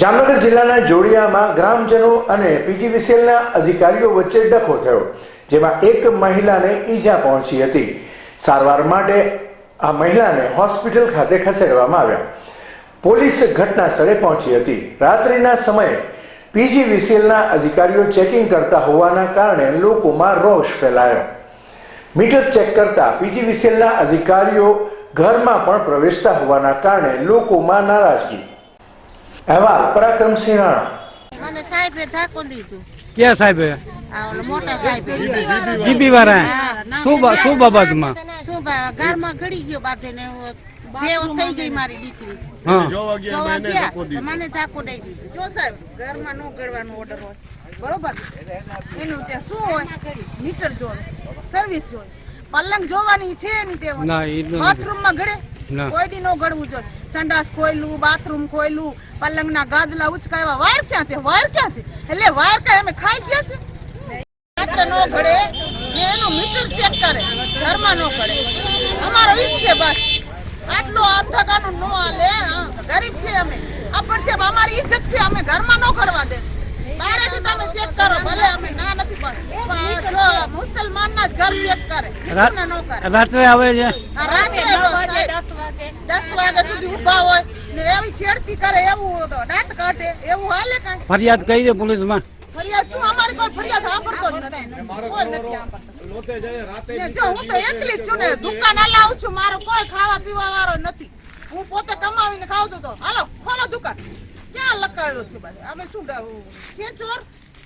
જામનગર જિલ્લાના જોડિયામાં ગ્રામજનો અને પીજીવીસીએલના અધિકારીઓ વચ્ચે ડખો થયો, જેમાં એક મહિલાને ઈજા પહોંચી હતી. સારવાર માટે આ મહિલાને હોસ્પિટલ ખાતે ખસેડવામાં આવ્યા. પોલીસ ઘટના સ્થળે પહોંચી હતી. રાત્રિના સમયે પીજીવીસીએલના અધિકારીઓ ચેકિંગ કરતા હોવાના કારણે લોકોમાં રોષ ફેલાયો. મીટર ચેક કરતા પીજીવીસીએલના અધિકારીઓ ઘરમાં પણ પ્રવેશતા હોવાના કારણે લોકોમાં નારાજગી અહેવાલ પરાક્રમસિંહ રાણા મને સાહેબે ધાકો દીધું ક્યાં સાહેબ મોટા સાહેબ જીબી વાળા શું શું બાબતમાં શું ઘરમાં ગળી ગયો બાધે ને બેવ થઈ ગઈ મારી દીકરી હા જોવા ગયા તો મને ધાકો દઈ દીધું જો સાહેબ ઘરમાં નો ગળવાનો ઓર્ડર હોય બરોબર એનું ત્યાં શું હોય મીટર સર્વિસ જોવે પલંગ જોવાની છે નહીં તે બાથરૂમમાં ના. કોઈ દી નો ગળવું જોઈએ. સંડાસ ખોયલું બાથરૂમ ખોયલું પલંગના ગાદલા ઉચકાવ્યા. વાર ક્યાં છે? વાર ક્યાં છે? એટલે વાર કાંઈ અમે ખાઈ ગયા છે? એટલે નો ઘડે ને એનું મીટર ચેક કરે. ઘરમાં નો ઘડે. અમારો ઈ છે બસ. આટલો અંધકાનું નો આલે હા, ગરીબ છે અમે. આ પણ છે અમારી ઇજ્જત છે. અમે ઘરમાં નો કરવા દે. બહારેથી તમે ચેક કરો ભલે અમે ના નથી પણ. મુસલમાન ના જ ઘર ચેક કરે. હિન્દુના નો કરે. રાત્રે આવે છે. રાત્રે દસ વાગે. દસ વાગે સુધી ઊભા હોય ને એવી છેડતી કરે એવું તો દાંત કાઢે એવું હાલે કાંઈ? ફરિયાદ કરી છે પોલીસમાં. ફરિયાદ શું? અમારી કોઈ ફરિયાદ સાંભળતો જ નથી. કોઈ નથી સાંભળતો. જો હું તો એકલી જ છું ને દુકાન હલાવું છું મારો કોઈ ખાવા પીવા વાળો નથી. હું પોતે કમાવીને ખાવતો તો હાલો ખોલો દુકાન. ક્યાં લખાયો છે અમે શું છે ચોર